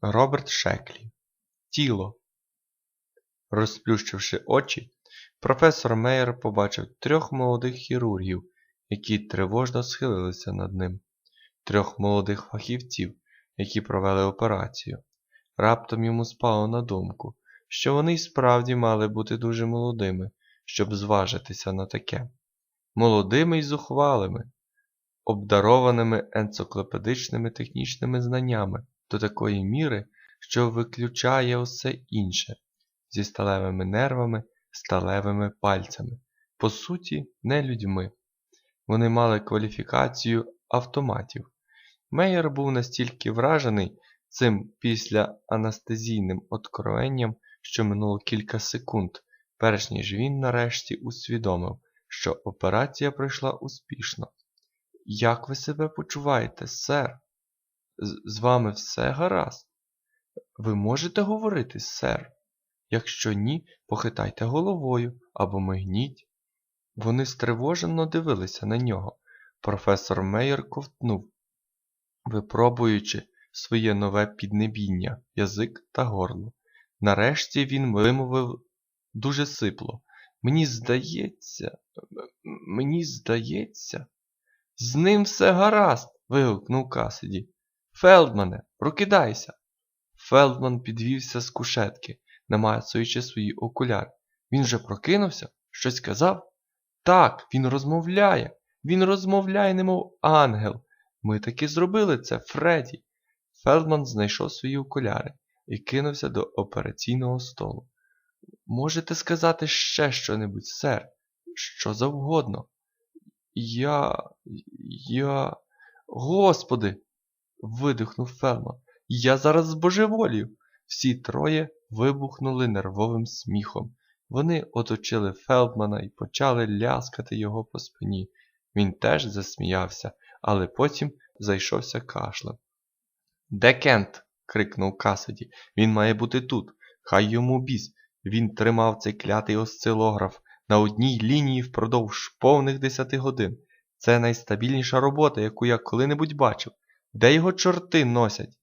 Роберт Шеклі. Тіло. Розплющивши очі, професор Мейер побачив трьох молодих хірургів, які тривожно схилилися над ним, трьох молодих фахівців, які провели операцію. Раптом йому спало на думку, що вони й справді мали бути дуже молодими, щоб зважитися на таке. Молодими й зухвалими, обдарованими енциклопедичними технічними знаннями до такої міри, що виключає усе інше, зі сталевими нервами, сталевими пальцями, по суті, не людьми. Вони мали кваліфікацію автоматів. Мейер був настільки вражений цим після анестезійним откровенням, що минуло кілька секунд, перш ніж він нарешті усвідомив, що операція пройшла успішно. Як ви себе почуваєте, сер? З, вами все гаразд? Ви можете говорити, сер? Якщо ні, похитайте головою або мигніть. Вони стривожено дивилися на нього. Професор Мейер ковтнув, випробуючи своє нове піднебіння, язик та горло. Нарешті він вимовив дуже сипло. Мені здається, мені здається, з ним все гаразд. вигукнув Касиді. Фелдмане, прокидайся. Фелдман підвівся з кушетки, намацуючи свої окуляри. Він же прокинувся? Щось сказав? Так, він розмовляє. Він розмовляє, немов ангел. Ми таки зробили це, Фредді. Фелдман знайшов свої окуляри і кинувся до операційного столу. Можете сказати ще що-небудь, сер? Що завгодно. Я. я. Господи. Видихнув Фелдман. Я зараз збожеволію. Всі троє вибухнули нервовим сміхом. Вони оточили Фелдмана і почали ляскати його по спині. Він теж засміявся, але потім зайшовся кашлем. Де Кент? крикнув Касаді. Він має бути тут. Хай йому біс. Він тримав цей клятий осцилограф на одній лінії впродовж повних десяти годин. Це найстабільніша робота, яку я коли-небудь бачив. Де його чорти носять?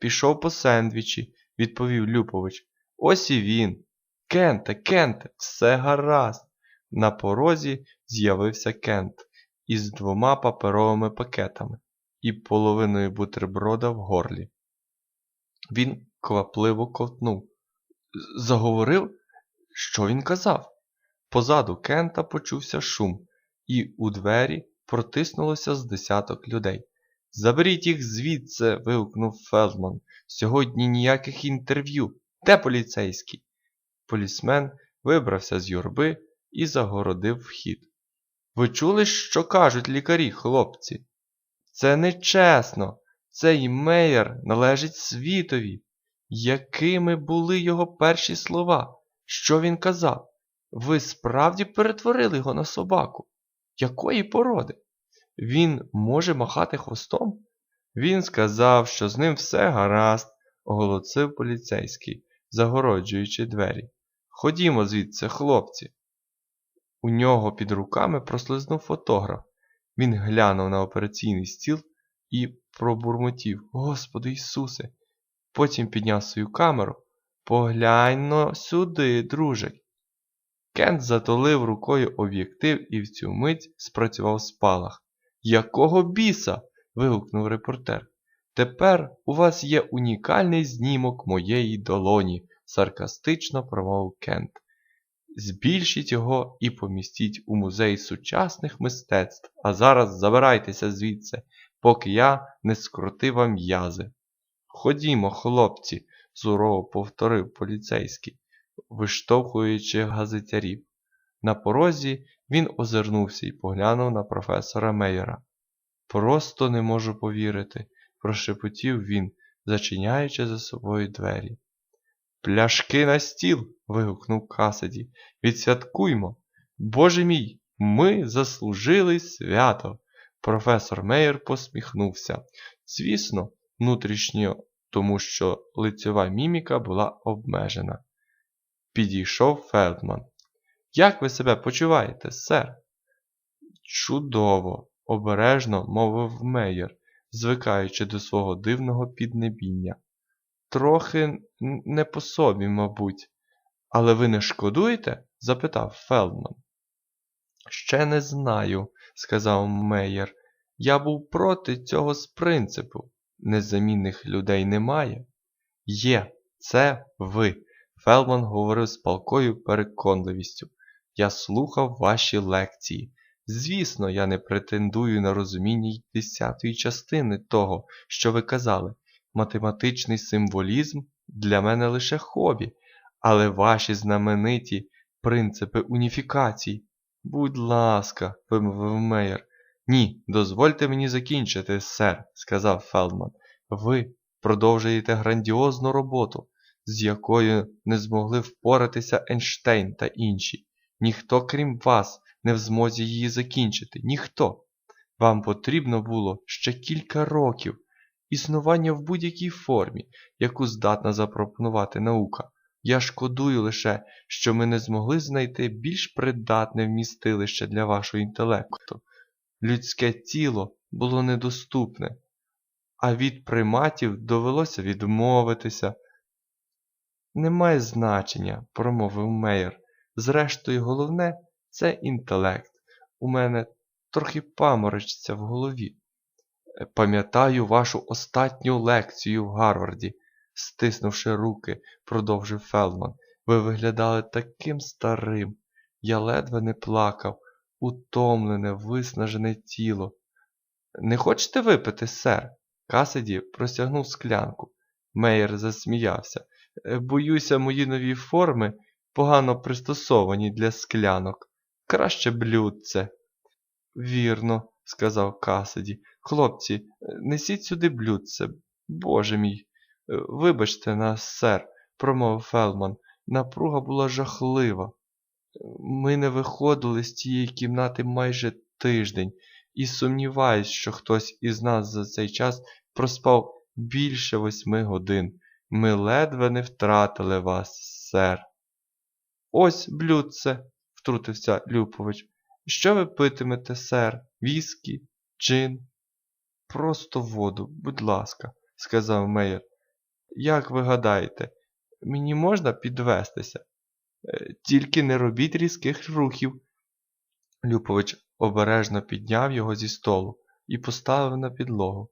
Пішов по сендвічі, відповів Люпович. Ось і він. Кенте, Кенте, все гаразд. На порозі з'явився Кент із двома паперовими пакетами і половиною бутерброда в горлі. Він квапливо ковтнув. Заговорив, що він казав? Позаду Кента почувся шум, і у двері протиснулося з десяток людей. Заберіть їх звідси. вигукнув Фелдман. Сьогодні ніяких інтерв'ю. Де поліцейський? Полісмен вибрався з юрби і загородив вхід. Ви чули, що кажуть лікарі, хлопці? Це нечесно. Цей меєр належить світові. Якими були його перші слова? Що він казав? Ви справді перетворили його на собаку? Якої породи? Він може махати хвостом? Він сказав, що з ним все гаразд, оголосив поліцейський, загороджуючи двері. Ходімо звідси, хлопці. У нього під руками прослизнув фотограф. Він глянув на операційний стіл і пробурмотів Господи Ісусе. Потім підняв свою камеру. Поглянь но сюди, друже. Кент затулив рукою об'єктив і в цю мить спрацював спалах. Якого біса? вигукнув репортер. Тепер у вас є унікальний знімок моєї долоні, саркастично промовив Кент. Збільшіть його і помістіть у музей сучасних мистецтв, а зараз забирайтеся звідси, поки я не скрутив вам м'язи. Ходімо, хлопці, сурово повторив поліцейський, виштовхуючи газетярів. На порозі він озирнувся і поглянув на професора Мейера. Просто не можу повірити, прошепотів він, зачиняючи за собою двері. Пляшки на стіл. вигукнув Касаді. Відсвяткуймо. Боже мій, ми заслужили свято. Професор Мейер посміхнувся. Звісно, внутрішньо, тому що лицьова міміка була обмежена. Підійшов Фелдман. Як ви себе почуваєте, сер? Чудово, обережно мовив Мейер, звикаючи до свого дивного піднебіння. трохи не по собі, мабуть. Але ви не шкодуєте? запитав Фелдман. Ще не знаю, сказав Мейєр. Я був проти цього з принципу. Незамінних людей немає. Є, це ви. Фелман говорив з палкою переконливістю. Я слухав ваші лекції. Звісно, я не претендую на розуміння й десятої частини того, що ви казали. Математичний символізм для мене лише хобі, але ваші знамениті принципи уніфікації. Будь ласка, вимовив Мейер. Ні, дозвольте мені закінчити, сер, сказав Фелдман. Ви продовжуєте грандіозну роботу, з якою не змогли впоратися Ейнштейн та інші. Ніхто, крім вас, не в змозі її закінчити. Ніхто. Вам потрібно було ще кілька років існування в будь-якій формі, яку здатна запропонувати наука. Я шкодую лише, що ми не змогли знайти більш придатне вмістилище для вашого інтелекту. Людське тіло було недоступне, а від приматів довелося відмовитися. Немає значення, промовив Мейер. Зрештою, головне це інтелект. У мене трохи паморочиться в голові. «Е, Пам'ятаю вашу остатню лекцію в Гарварді, стиснувши руки, продовжив Фелдман. Ви виглядали таким старим. Я ледве не плакав, утомлене, виснажене тіло. Не хочете випити, сер? Касиді простягнув склянку. Мейер засміявся. «Е, Боюся, мої нові форми погано пристосовані для склянок. Краще блюдце. Вірно, сказав Касиді. Хлопці, несіть сюди блюдце. Боже мій. Е, Вибачте нас, сер, промовив Фелман. Напруга була жахлива. Ми не виходили з тієї кімнати майже тиждень, і сумніваюсь, що хтось із нас за цей час проспав більше восьми годин. Ми ледве не втратили вас, сер. Ось блюдце, втрутився Люпович. Що ви питимете, сер? Віскі? Джин? Просто воду, будь ласка, сказав Мейер. Як ви гадаєте, мені можна підвестися? Е, Тільки не робіть різких рухів. Люпович обережно підняв його зі столу і поставив на підлогу.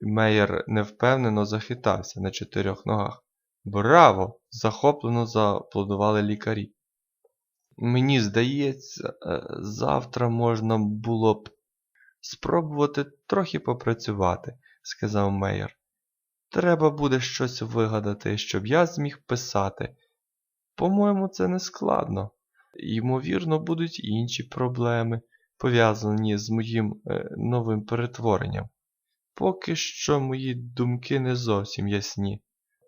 Мейер невпевнено захитався на чотирьох ногах. Браво! захоплено зааплодували лікарі. Мені здається, е, завтра можна було б спробувати трохи попрацювати, сказав Мейер. Треба буде щось вигадати, щоб я зміг писати. По-моєму, це не складно. Ймовірно, будуть інші проблеми, пов'язані з моїм е, новим перетворенням. Поки що мої думки не зовсім ясні.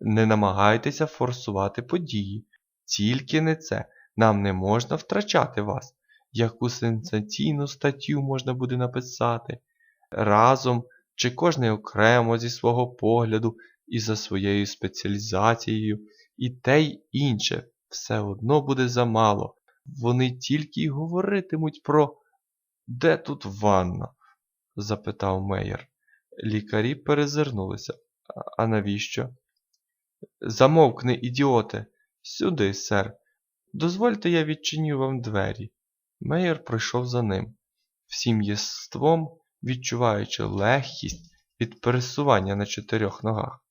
Не намагайтеся форсувати події. Тільки не це. Нам не можна втрачати вас. Яку сенсаційну статтю можна буде написати? Разом чи кожний окремо зі свого погляду і за своєю спеціалізацією, і те й інше все одно буде замало. Вони тільки й говоритимуть про де тут ванна? запитав Мейер. Лікарі перезирнулися. «А- навіщо? Замовкни, ідіоте. Сюди, сер. Дозвольте, я відчиню вам двері. Мейер пройшов за ним, всім єством відчуваючи легкість від пересування на чотирьох ногах.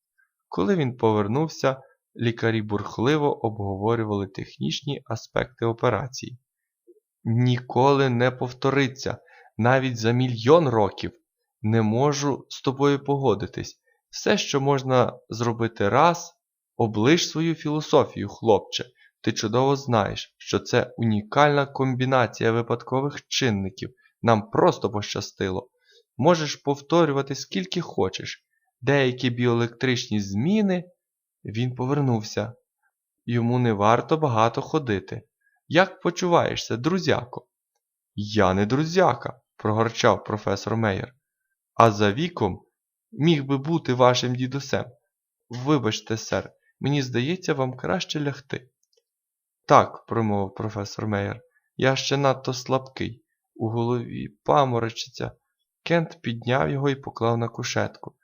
Коли він повернувся, лікарі бурхливо обговорювали технічні аспекти операції. Ніколи не повториться, навіть за мільйон років. Не можу з тобою погодитись. Все, що можна зробити раз, облиш свою філософію, хлопче. Ти чудово знаєш, що це унікальна комбінація випадкових чинників. Нам просто пощастило. Можеш повторювати скільки хочеш. Деякі біоелектричні зміни. Він повернувся. Йому не варто багато ходити. Як почуваєшся, друзяко? Я не друзяка, прогорчав професор Мейер. А за віком міг би бути вашим дідусем. Вибачте, сер, мені здається, вам краще лягти. Так, промовив професор Мейер, я ще надто слабкий. У голові паморочиться. Кент підняв його і поклав на кушетку.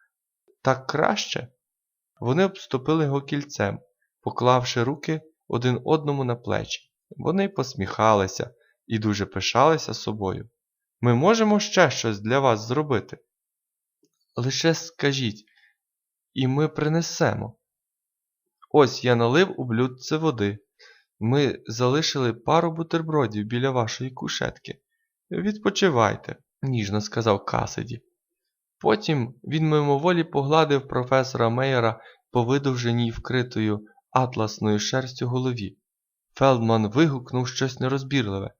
Так краще? Вони обступили його кільцем, поклавши руки один одному на плечі. Вони посміхалися і дуже пишалися собою. Ми можемо ще щось для вас зробити. Лише скажіть, і ми принесемо. Ось я налив у блюдце води. Ми залишили пару бутербродів біля вашої кушетки. Відпочивайте, ніжно сказав Касиді. Потім він мимоволі погладив професора Мейера по видовженій вкритою атласною шерстю голові. Фелдман вигукнув щось нерозбірливе.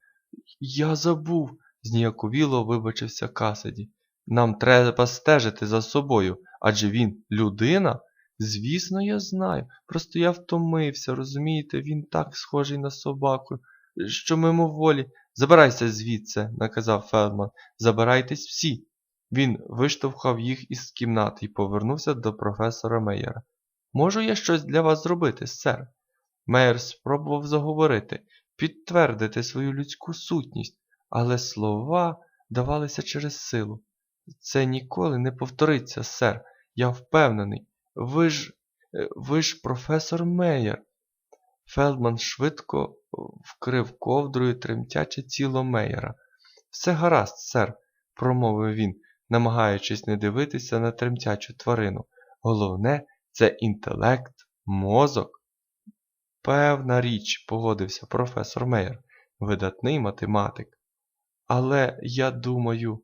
Я забув, зніяковіло вибачився Касиді. Нам треба стежити за собою, адже він людина. Звісно, я знаю. Просто я втомився, розумієте, він так схожий на собаку, що мимоволі. Забирайся звідси, наказав Фелдман. Забирайтесь всі. Він виштовхав їх із кімнати і повернувся до професора Мейера. Можу я щось для вас зробити, сер? Мейер спробував заговорити, підтвердити свою людську сутність, але слова давалися через силу. Це ніколи не повториться, сер. Я впевнений. Ви ж. е, ви ж професор Мейер. Фелдман швидко вкрив ковдрою тремтяче тіло Мейера. Все гаразд, сер, промовив він, намагаючись не дивитися на тремтячу тварину. Головне це інтелект, мозок. Певна річ, погодився професор Мейер, видатний математик. Але я думаю,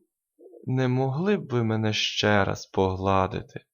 не могли б ви мене ще раз погладити?